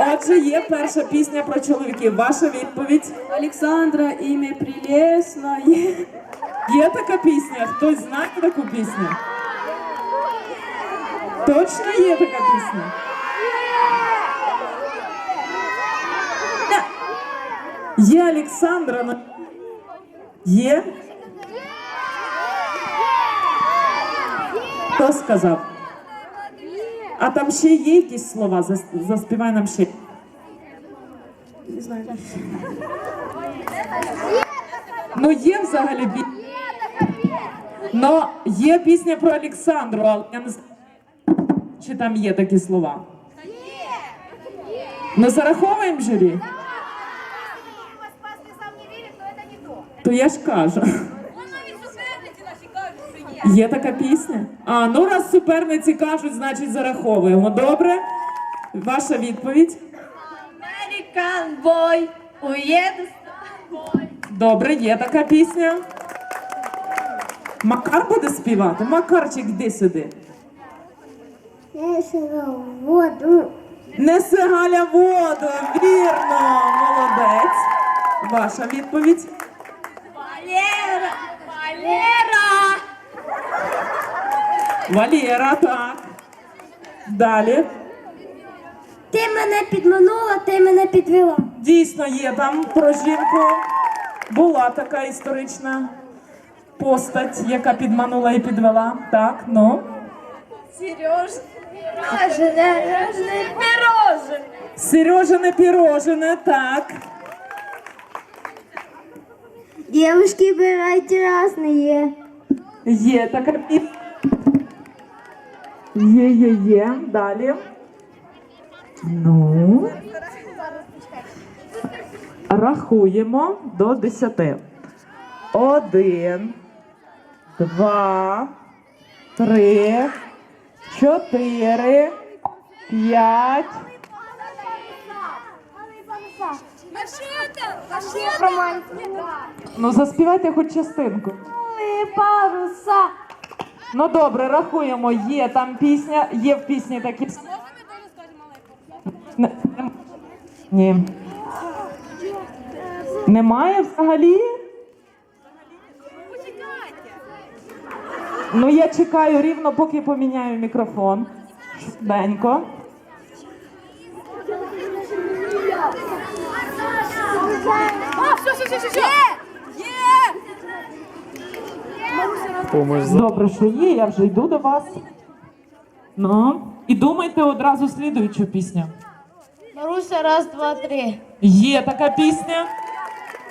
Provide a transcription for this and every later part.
Отже, є перша пісня про чоловіків. Ваша відповідь. Александра, имя прелестное. Є така пісня? Хтось знає таку пісню? Точно є така пісня? Є Олександра. но- Є? Хто сказав? А там ще є якісь слова? Заспівай нам ще. Не знаю. Ну є взагалі бі... Ну, є пісня про Олександру, але я не знаю, чи там є такі слова. Ну зараховуємо журі? Но. То я ж кажу. Он навіть суперниці наші кажуть, що є. Є така пісня? А, ну раз суперниці кажуть, значить зараховуємо. Добре? Ваша відповідь? American boy, уеду з. Добре, є така пісня. Макар буде співати? Макарчик, йди сюди. воду. Несе Галя воду, вірно, молодець. Ваша відповідь. Валера, Валера. Валєра, так. Далі. Ти мене підманула, ти мене підвела. Дійсно є там про жінку. Була така історична постать, яка підманула і підвела. Так, ну. Сереж, пирожне, пирожне. Сережине пірожене, так. Девушки, бирайте разные. Є така. Є, є, є. Далі. Ну. Рахуємо до десяти. Один, два, три, чотири, п'ять. Ну заспівайте хоч частинку. паруса. Ну добре, рахуємо. Є там пісня, є в пісні такі. Не- нем- Ні. Немає взагалі? Ну я чекаю рівно, поки поміняю мікрофон. Швиденько. А, все, все, все, все, все. Є! Добре, що є, я вже йду до вас. Ну, і думайте одразу слідуючу пісню. Маруся, раз, два, три. Є така пісня.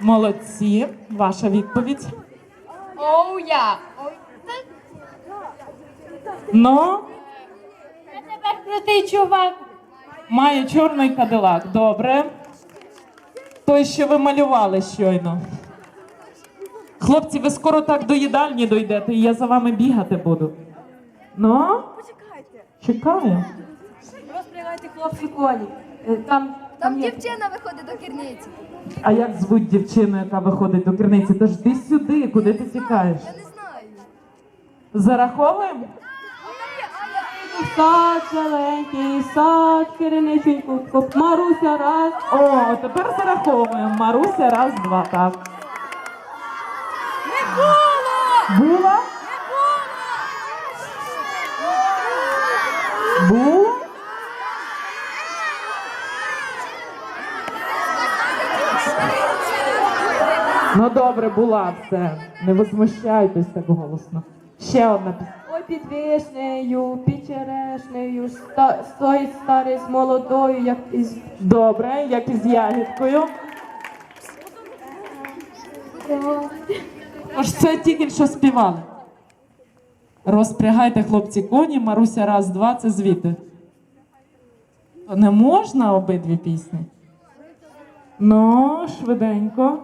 Молодці. Ваша відповідь. Оу, я. Ну, Тебе крутий чувак. має чорний кадилак. Добре. Той, що ви малювали щойно. Хлопці, ви скоро так до їдальні дойдете, і я за вами бігати буду. Ну, Почекайте. чекаю. Розпрягайте хлопці коні. Е, Там, Там є. дівчина виходить до керниці. А як звуть дівчину, яка виходить до керниці? Тож ти сюди, куди ти тікаєш? Я не знаю. Зараховуємо? Сад зеленький, сад керениченьку, коп Маруся раз. О, тепер зараховуємо. Маруся, раз, два, так. Не було! Була? Була? Ну добре, була все. Не возмущайтесь так голосно. Ще одна пісня. Ой, під вишнею, під черешнею, ста, стоїть старий з молодою, як із Добре, як із ягідкою. Ось це тільки що співали. Розпрягайте, хлопці, коні, Маруся, раз, два, це звідти. Не можна обидві пісні. Ну, швиденько.